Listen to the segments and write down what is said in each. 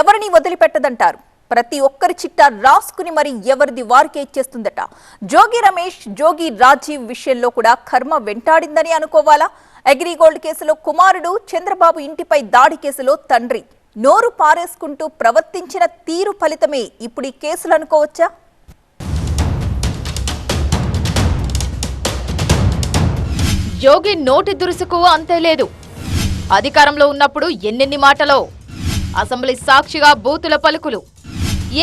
ఎవరిని వదిలిపెట్టదంటారు? ప్రతి ఒక్కరి చిట్టా రాసుకుని మరి ఎవరిది వారికే ఇచ్చేస్తుందట? జోగి రమేష్ జోగి రాజీవ్ విషయంలో కూడా కర్మ వెంటాడిందని అనుకోవాలా? అగ్రిగోల్డ్ కేసులో కుమారుడు చంద్రబాబు ఇంటిపై దాడి కేసులో తండ్రి. నోరు పారేసుకుంటూ ప్రవర్తించిన తీరు ఫలితమే ఇప్పుడు ఈ కేసులు అనుకోవచ్చా? జోగి నోటి దురుసుకు అంతే లేదు. అధికారంలో ఉన్నప్పుడు ఎన్నెన్ని మాటలో అసెంబ్లీ సాక్షిగా బూతుల పలుకులు.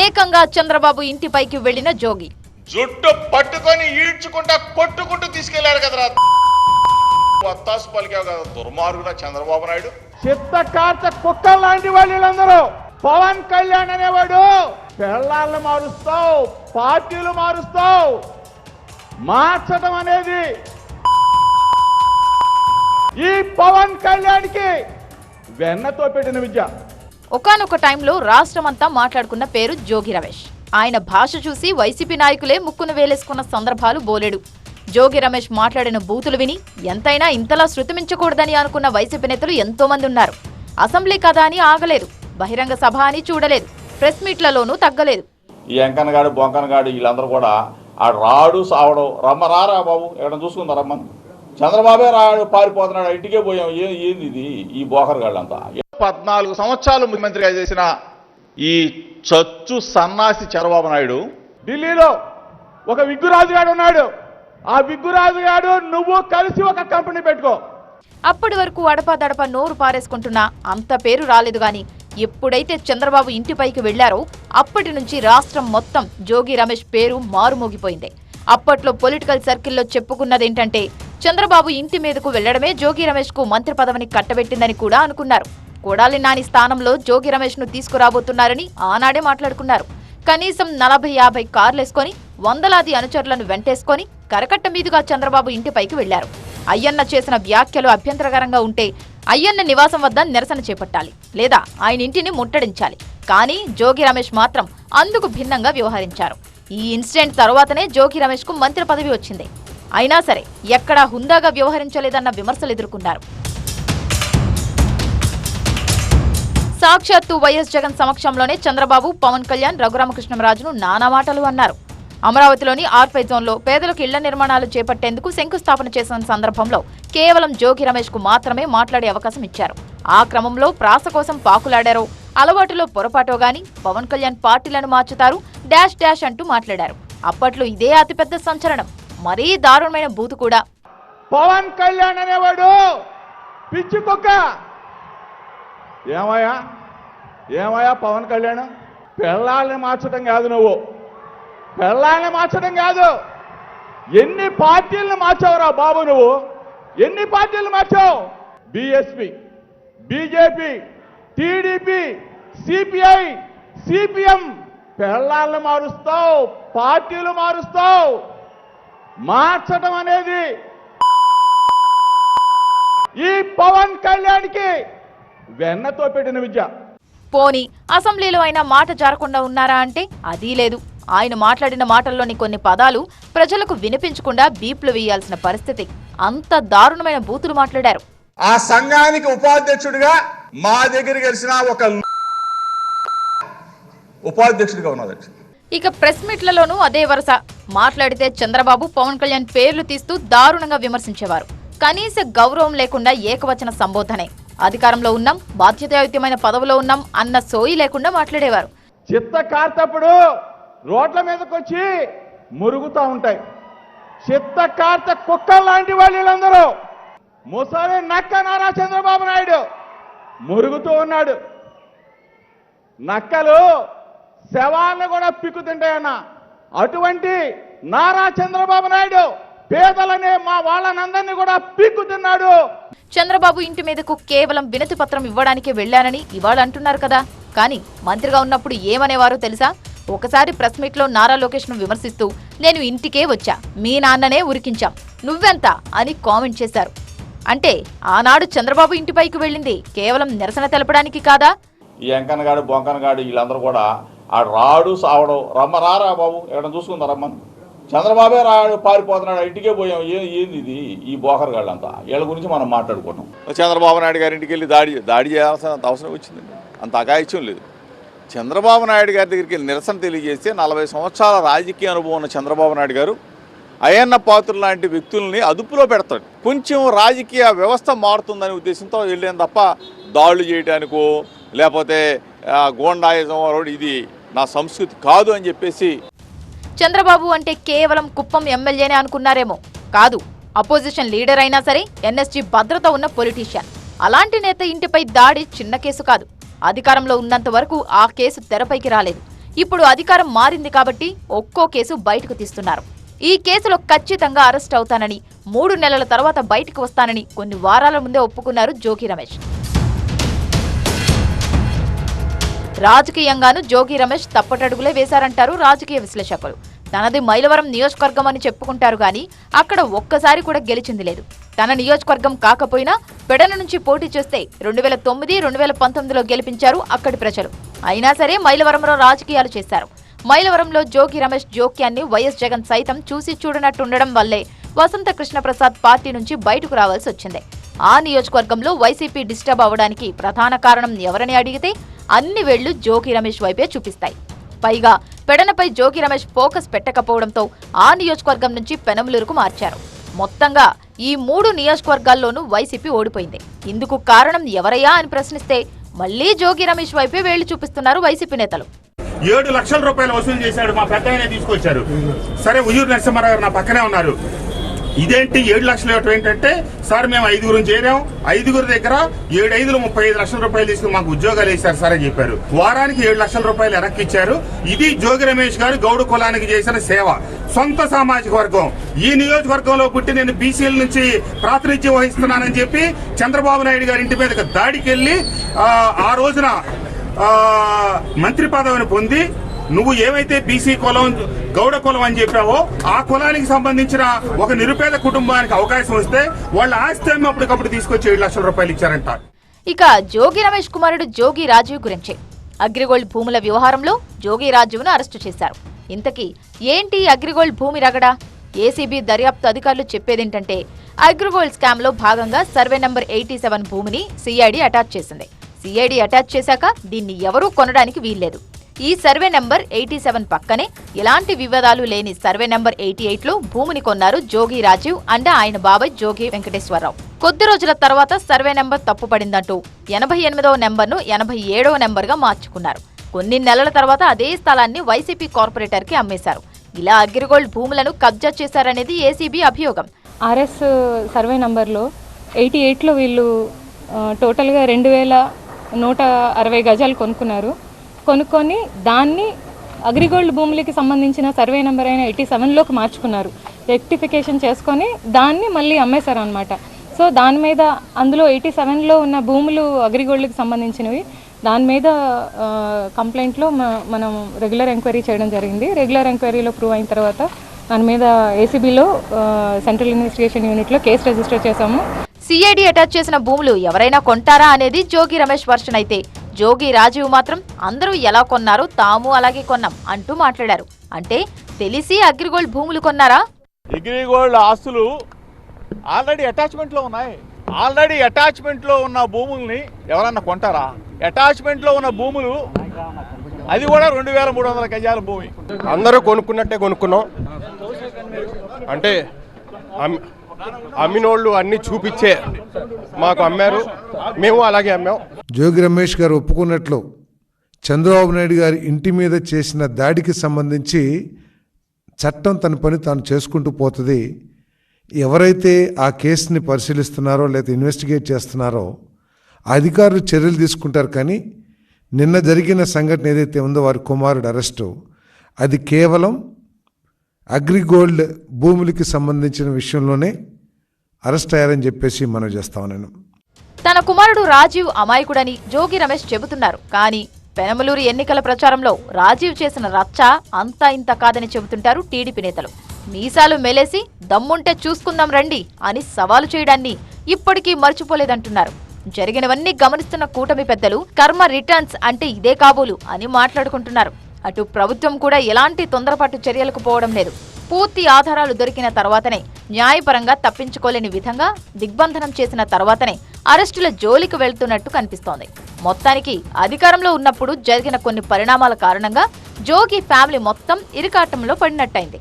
ఏకంగా చంద్రబాబు ఇంటిపైకి వెళ్ళిన జోగి. జుట్టు పట్టుకొని ఈడ్చుకుంటా కొట్టుకుంటూ తీసుకెళ్ళారు కదరా. వత్తాసు పలికావు కదా దుర్మార్గుడా చంద్రబాబు నాయుడు. చిత్త కార్త కుక్క లాంటి వాళ్ళు వీళ్ళందరూ పవన్ కళ్యాణ్ అనేవాడు. పెళ్ళాలను మారుస్తావు పార్టీలు మారుస్తావు. మార్చడం అనేది ఈ పవన్ కళ్యాణ్కి వెన్నతో పెట్టిన విద్య. ఒకనొక టైంలో రాష్ట్రమంతా మాట్లాడుకున్న పేరు జోగి రమేష్. ఆయన భాష చూసి వైసీపీ నాయకులే ముక్కును వేలేసుకున్న సందర్భాలు బోలేడు. జోగి రమేష్ మాట్లాడిన బూతులు విని ఎంతైనా ఇంతలా శృతిమించకూడదని అనుకున్న వైసీపీ నేతలు ఎంతో మంది ఉన్నారు. అసెంబ్లీ కథ అని ఆగలేదు. బహిరంగ సభ అని చూడలేదు. ప్రెస్ మీట్లలోనూ తగ్గలేదు. ఈ ఎంకనగాడు బొంకనగాడు వీళ్ళందరూ కూడా ఆ రాడు సావడం. రమ్మ రారా బాబు. ఎక్కడ చూసుకుందా రమ్మని. చంద్రబాబే రాడు పారిపోతున్నాడు. ఇంటికే పోయాం. ఏంది ఇది? ఈ బోకరగాళ్ళంతా. పద్నాలుగు సంవత్సరాలు ముఖ్యమంత్రిగా చేసిన ఈ చచ్చు సన్నాసి చంద్రబాబు నాయుడు ఢిల్లీలో ఒక విగ్గురాజు గాడు ఉన్నాడు. ఆ విగ్గురాజు గాడు నువ్వు కలిసి ఒక కంపెనీ పెట్టుకో. అప్పటి వరకు అడపాదడప నోరు పారేసుకుంటున్నా అంత పేరు రాలేదు గాని ఎప్పుడైతే చంద్రబాబు ఇంటిపైకి వెళ్ళారో అప్పటి నుంచి రాష్ట్రం మొత్తం జోగి రమేష్ పేరు మారుమోగిపోయింది. అప్పట్లో పొలిటికల్ సర్కిల్లో చెప్పుకున్నదేంటంటే చంద్రబాబు ఇంటి మీదకు వెళ్ళడమే జోగి రమేష్కు మంత్రి పదవిని కట్టబెట్టిందని కూడా అనుకున్నారు. కొడాలి నాని స్థానంలో జోగి రమేష్ను తీసుకురాబోతున్నారని ఆనాడే మాట్లాడుకున్నారు. కనీసం నలభై యాభై కార్లేసుకొని వందలాది అనుచరులను వెంటేసుకొని కరకట్ట మీదుగా చంద్రబాబు ఇంటిపైకి వెళ్ళారు అయ్యన్న చేసిన వ్యాఖ్యలు అభ్యంతరకరంగా ఉంటే అయ్యన్న నివాసం వద్ద నిరసన చేపట్టాలి. లేదా ఆయన ఇంటిని ముట్టడించాలి. కానీ జోగి రమేష్ మాత్రం అందుకు భిన్నంగా వ్యవహరించారు. ఈ ఇన్సిడెంట్ తర్వాతనే జోగి రమేష్కు మంత్రి పదవి వచ్చింది. అయినా సరే ఎక్కడా హుందాగా వ్యవహరించలేదన్న విమర్శలు ఎదుర్కొన్నారు. సాక్షాత్తు వైఎస్ జగన్ సమక్షంలోనే చంద్రబాబు పవన్ కళ్యాణ్ రఘురామకృష్ణరాజును నానా మాటలు అన్నారు. అమరావతిలోని ఆర్ఫై జోన్లో పేదలకు ఇళ్ళ నిర్మాణాలు చేపట్టేందుకు శంకుస్థాపన చేసిన సందర్భంలో కేవలం జోగి రమేష్కు మాత్రమే మాట్లాడే అవకాశం ఇచ్చారు. ఆ క్రమంలో ప్రాస కోసం పాకులాడారో. అలవాటులో పొరపాటో గాని పవన్ కళ్యాణ్ పార్టీలను మార్చుతారు డాష్ డాష్ అంటూ మాట్లాడారు. అప్పట్లో ఇదే అతిపెద్ద సంచలనం. మరీ దారుణమైన బూతు కూడా. పవన్ కళ్యాణ్ అనేవాడు పిచ్చి కుక్క. ఏమయ్యా? ఏమయ్యా పవన్ కళ్యాణ్? పెళ్ళాలని మార్చడం కాదు నువ్వు. పెళ్ళాలని మార్చడం కాదు. ఎన్ని పార్టీలను మార్చావురా బాబు నువ్వు? ఎన్ని పార్టీలు మార్చావు? BSP BJP TDP CPI CPM పెళ్ళాలను మారుస్తావు పార్టీలు మారుస్తావు. మార్చడం అనేది ఈ పవన్ కళ్యాణ్కి వెన్నతో పెట్టిన విద్య. పోని అసెంబ్లీలో అయినా మాట జారకుండా ఉన్నారా అంటే అదీ లేదు. ఆయన మాట్లాడిన మాటల్లోని కొన్ని పదాలు ప్రజలకు వినిపించకుండా బీప్లు వేయాల్సిన పరిస్థితి. అంత దారుణమైన బూతులు మాట్లాడారు. ఆ సంఘానికి ఉపాధ్యక్షుడిగా మా దగ్గర గెలిచిన ఒక ఉపాధ్యక్షుడిగా ఉన్నది ఇక ప్రెస్ మీట్లలోనూ అదే వరుస. మాట్లాడితే చంద్రబాబు పవన్ కళ్యాణ్ పేర్లు తీస్తూ దారుణంగా విమర్శించేవారు. కనీస గౌరవం లేకుండా ఏకవచన సంబోధనే. అధికారంలో ఉన్నాం బాధ్యతాయుతమైన పదవిలో ఉన్నాం అన్న సోయి లేకుండా మాట్లాడేవారు. చిత్త కార్తప్పుడు రోడ్ల మీదకి వచ్చి మురుగుతూ ఉంటాయి. చిత్త కార్త కుక్క లాంటి వాళ్ళు వీళ్ళందరూ. ముసలి నక్క నారా చంద్రబాబు నాయుడు మురుగుతూ ఉన్నాడు. నక్కలు శవాలను కూడా పిక్కు తింటాయన్న. అటువంటి నారా చంద్రబాబు నాయుడు పేదలనే మా వాళ్ళనందరినీ కూడా పీక్కు తిన్నాడు చంద్రబాబు ఇంటి మీదకు కేవలం వినతి పత్రం ఇవ్వడానికే వెళ్ళానని ఇవాళ అంటున్నారు కదా. కానీ మంత్రిగా ఉన్నప్పుడు ఏమనేవారో తెలుసా? ఒకసారి ప్రెస్ మీట్లో నారా లోకేష్ను విమర్శిస్తూ నేను ఇంటికే వచ్చా మీ నాన్ననే ఉరికించాం నువ్వెంత? అని కామెంట్ చేశారు. అంటే ఆనాడు చంద్రబాబు ఇంటిపైకి వెళ్ళింది కేవలం నిరసన తెలపడానికి కాదా? ఈ ఎంకనగాడు బొంకనగాడు వీళ్ళందరూ కూడా ఆ రాడు సావడం రమ్మ రారా బాబు ఎక్కడ చూసుకుందా రమ్మని. చంద్రబాబే రాడు పారిపోతున్నాడు ఇంటికే పోయాం. ఏ ఏంది ఇది? ఈ బోకరగాళ్ళంతా వీళ్ళ గురించి మనం మాట్లాడుకున్నాం చంద్రబాబు నాయుడు గారి ఇంటికి వెళ్ళి దాడి దాడి చేయాల్సిన అవసరం వచ్చిందండి. అంత అగాయిత్యం లేదు. చంద్రబాబు నాయుడు గారి దగ్గరికి వెళ్ళి నిరసన తెలియజేస్తే నలభై సంవత్సరాల రాజకీయ అనుభవం ఉన్న చంద్రబాబు నాయుడు గారు అయన్న పాత్రులు లాంటి వ్యక్తుల్ని అదుపులో పెడతాడు. కొంచెం రాజకీయ వ్యవస్థ మారుతుందనే ఉద్దేశంతో వెళ్ళాను తప్ప దాడులు చేయడానికో లేకపోతే గోండాయిజం ఇది నా సంస్కృతి కాదు అని చెప్పేసి చంద్రబాబు అంటే కేవలం కుప్పం ఎమ్మెల్యేనే అనుకున్నారేమో. కాదు అపోజిషన్ లీడర్ అయినా సరే ఎన్ఎస్జీ భద్రత ఉన్న పొలిటీషియన్. అలాంటి నేత ఇంటిపై దాడి చిన్న కేసు కాదు. అధికారంలో ఉన్నంత వరకు ఆ కేసు తెరపైకి రాలేదు. ఇప్పుడు అధికారం మారింది కాబట్టి ఒక్కో కేసు బయటకు తీస్తున్నారు. ఈ కేసులో ఖచ్చితంగా అరెస్ట్ అవుతానని మూడు నెలల తర్వాత బయటకు వస్తానని కొన్ని వారాల ముందే ఒప్పుకున్నారు జోగి రమేష్. రాజకీయంగాను జోగి రమేష్ తప్పటడుగులే వేశారంటారు రాజకీయ విశ్లేషకులు. తనది మైలవరం నియోజకవర్గం అని చెప్పుకుంటారు గాని అక్కడ ఒక్కసారి కూడా గెలిచింది లేదు. తన నియోజకవర్గం కాకపోయినా పెడల నుంచి పోటీ చేస్తే రెండు వేల తొమ్మిది రెండు వేల పంతొమ్మిదిలో గెలిపించారు అక్కడి ప్రజలు. అయినా సరే మైలవరంలో రాజకీయాలు చేశారు. మైలవరంలో జోగి రమేష్ జోక్యాన్ని వైఎస్ జగన్ సైతం చూసి చూడనట్టుండడం వల్లే వసంత కృష్ణప్రసాద్ పార్టీ నుంచి బయటకు రావాల్సి వచ్చింది. ఆ నియోజకవర్గంలో వైసీపీ డిస్టర్బ్ అవ్వడానికి ప్రధాన కారణం ఎవరని అడిగితే అన్ని వేళ్ళు జోగి రమేష్ వైపే చూపిస్తాయి. పైగా పెడనపై జోగి రమేష్ ఫోకస్ పెట్టకపోవడంతో ఆ నియోజకవర్గం నుంచి పెనమలూరుకు మార్చారు. మొత్తంగా ఈ మూడు నియోజకవర్గాల్లోనూ వైసీపీ ఓడిపోయింది. ఇందుకు కారణం ఎవరయ్యా అని ప్రశ్నిస్తే మళ్ళీ జోగి రమేష్ వైపే వేళ్ళు చూపిస్తున్నారు వైసీపీ నేతలు. ఏడు లక్షల రూపాయలు వసూలు చేశాడు మా పెద్ద తీసుకొచ్చారు. సరే ఉయ్యూరు నరసింహారావు గారు నా పక్కనే ఉన్నారు. ఇదేంటి ఏడు లక్షలు ఇవ్వటం ఏంటంటే సార్ మేము ఐదుగురు చేరాం. ఐదుగురు దగ్గర ఏడు ఐదులు ముప్పై ఐదు లక్షల రూపాయలు తీసుకుని మాకు ఉద్యోగాలు వేశారు సార్ అని చెప్పారు. వారానికి ఏడు లక్షల రూపాయలు వెనక్కి ఇచ్చారు. ఇది జోగి రమేష్ గారు గౌడ కులానికి చేసిన సేవ. సొంత సామాజిక వర్గం. ఈ నియోజకవర్గంలో పుట్టి నేను బీసీల నుంచి ప్రాతినిధ్యం వహిస్తున్నానని చెప్పి చంద్రబాబు నాయుడు గారి ఇంటి మీదకి దాడికి వెళ్ళి ఆ, రోజున మంత్రి పదవిని పొంది నువ్వు ఏమైతే బీసీ కులం గౌడ కులం అని చెప్పావో ఆ కులానికి సంబంధించిన ఒక నిరుపేద కుటుంబానికి అవకాశం వస్తే వాళ్ళ ఆస్తి అప్పటికప్పుడు తీసుకొచ్చి ఏడు లక్షల రూపాయలు ఇచ్చారంట. ఇక జోగి రమేష్ కుమారుడు జోగి రాజీవ్ గురించి. అగ్రిగోల్డ్ భూముల వ్యవహారంలో జోగి రాజీవ్ను అరెస్టు చేశారు. ఇంతకీ ఏంటి అగ్రిగోల్డ్ భూమి రగడ? ఏసీబీ దర్యాప్తు అధికారులు చెప్పేదేంటంటే అగ్రిగోల్డ్ స్కామ్లో భాగంగా సర్వే నంబర్ ఎయిటీ సెవెన్ భూమిని సిఐడి అటాచ్ చేసింది. సిఐడి అటాచ్ చేశాక దీన్ని ఎవరూ కొనడానికి వీల్లేదు. ఈ సర్వే నెంబర్ ఎయిటీ సెవెన్ పక్కనే. ఎలాంటి వివాదాలు లేని సర్వే నెంబర్ ఎయిటీ ఎయిట్లో భూమిని కొన్నారు జోగి రాజీవ్ అండ్ ఆయన బాబాయ్ జోగి వెంకటేశ్వరరావు. కొద్ది రోజుల తర్వాత సర్వే నెంబర్ తప్పుపడిందంటూ ఎనభై ఎనిమిదవ నెంబర్ను ఎనభై ఏడవ నెంబర్గా మార్చుకున్నారు. కొన్ని నెలల తర్వాత అదే స్థలాన్ని వైసీపీ కార్పొరేటర్కి అమ్మేశారు. ఇలా అగ్రిగోల్డ్ భూములను కబ్జా చేశారనేది ఏసీబీ అభియోగం. ఆర్ఎస్ సర్వే నంబర్లో ఎయిటీ ఎయిట్లో వీళ్ళు టోటల్గా రెండు వేల నూట అరవై గజాలు కొనుక్కున్నారు. కొనుక్కొని దాన్ని అగ్రిగోల్డ్ భూములకి సంబంధించిన సర్వే నెంబర్ అయిన ఎయిటీ సెవెన్లోకి మార్చుకున్నారు. రెక్టిఫికేషన్ చేసుకొని దాన్ని మళ్ళీ అమ్మేశారు అనమాట సో దాని మీద అందులో ఎయిటీ సెవెన్లో ఉన్న భూములు అగ్రిగోల్డ్కి సంబంధించినవి దాని మీద కంప్లైంట్లో మనం రెగ్యులర్ ఎంక్వైరీ చేయడం జరిగింది. రెగ్యులర్ ఎంక్వైరీలో ప్రూవ్ అయిన తర్వాత దాని మీద ఏసీబీలో సెంట్రల్ ఇన్వెస్టిగేషన్ యూనిట్లో కేసు రిజిస్టర్ చేశాము. సిఐడి అటాచ్ చేసిన భూములు ఎవరైనా కొంటారా అనేది జోగి రమేష్ వర్షన్ అయితే జోగి రాజీవ్ మాత్రం అందరూ ఎలా కొన్నారో తాము అలాగే కొన్నాం అంటూ మాట్లాడారు. అంటే తెలిసి అగ్రిగోల్డ్ భూములు కొన్నారా? అగ్రిగోల్డ్ ఆస్తులు ఆల్రెడీ అటాచ్మెంట్లో ఉన్నాయి. ఆల్రెడీ అటాచ్మెంట్లో ఉన్న భూముల్ని ఎవరన్నా కొంటారా? అటాచ్మెంట్లో ఉన్న భూములు అది కూడా రెండు వేల మూడు వందల గజాల భూమి. అందరూ కొనుక్కున్నట్టే కొనుక్కున్నాం. అంటే అమ్మినోళ్ళు అన్ని చూపించే మాకు అమ్మారు. మేము అలాగే అమ్మాం. జోగి రమేష్ గారు ఒప్పుకున్నట్లు చంద్రబాబు నాయుడు గారి ఇంటి మీద చేసిన దాడికి సంబంధించి చట్టం తన పని తాను చేసుకుంటూ పోతుంది. ఎవరైతే ఆ కేసుని పరిశీలిస్తున్నారో లేదా ఇన్వెస్టిగేట్ చేస్తున్నారో అధికారులు చర్యలు తీసుకుంటారు కానీ నిన్న జరిగిన సంఘటన ఏదైతే ఉందో వారి కుమారుడు అరెస్టు. అది కేవలం అగ్రిగోల్డ్ భూములకి సంబంధించిన విషయంలోనే అరెస్ట్ అయ్యారని చెప్పేసి మనం చేస్తాం నేను తన కుమారుడు రాజీవ్ అమాయకుడని జోగి రమేష్ చెబుతున్నారు. కానీ పెనమలూరు ఎన్నికల ప్రచారంలో రాజీవ్ చేసిన రచ్చ అంతా ఇంత కాదని చెబుతుంటారు టీడీపీ నేతలు. మీసాలు మెలేసి దమ్ముంటే చూసుకుందాం రండి అని సవాలు చేయడాన్ని ఇప్పటికీ మర్చిపోలేదంటున్నారు. జరిగినవన్నీ గమనిస్తున్న కూటమి పెద్దలు కర్మ రిటర్న్స్ అంటే ఇదే కాబోలు అని మాట్లాడుకుంటున్నారు. అటు ప్రభుత్వం కూడా ఎలాంటి తొందరపాటు చర్యలకు పోవడం లేదు. పూర్తి ఆధారాలు దొరికిన తర్వాతనే న్యాయపరంగా తప్పించుకోలేని విధంగా దిగ్బంధనం చేసిన తర్వాతనే అరెస్టుల జోలికి వెళ్తున్నట్టు కనిపిస్తోంది. మొత్తానికి అధికారంలో ఉన్నప్పుడు జరిగిన కొన్ని పరిణామాల కారణంగా జోగి ఫ్యామిలీ మొత్తం ఇరుకాటంలో పడినట్టయింది.